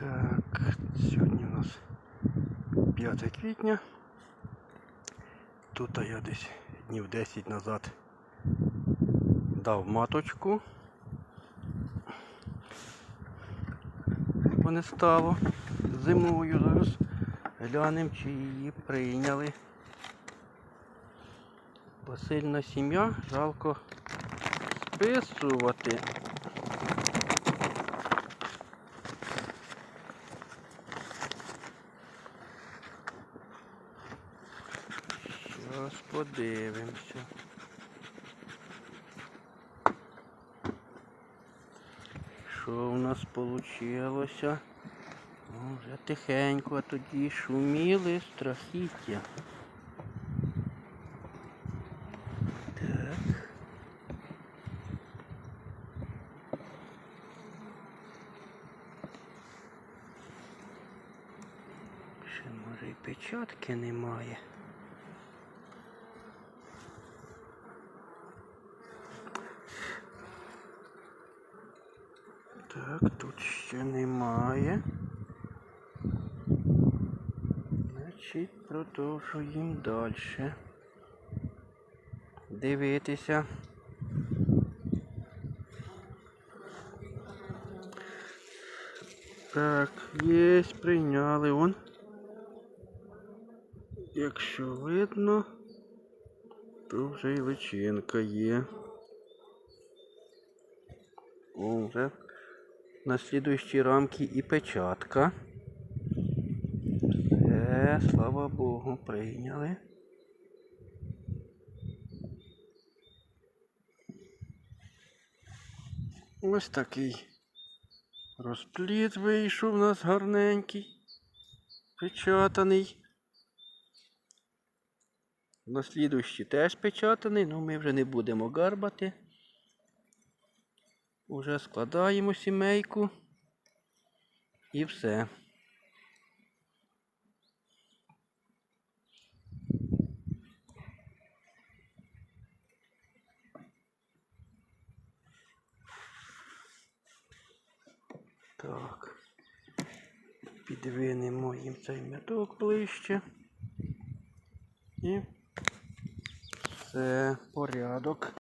Так, сьогодні у нас 5 квітня. Тут я десь днів 10 назад дав маточку. Бо не стало зимою зараз. Глянемо, чи її прийняли. Бо сильна сім'я, жалко списувати. Зараз подивимося. Що у нас вийшло? Ну, вже тихенько, а тоді шуміли страхіття. Так. Ще може і печатки немає. Так, тут ще немає. Значить, продовжуємо далі. Дивитися. Так, є, прийняли он. Якщо видно, то вже і личинка є. О, вже на слідуючій рамці і печатка. Все, слава Богу, прийняли. Ось такий розпліт вийшов у нас гарненький, печатаний. На слідуючий теж печатаний, але ми вже не будемо гарбати. Уже складаємо сімейку і все. Так. Підвинемо їм цей меток ближче. І все, порядок.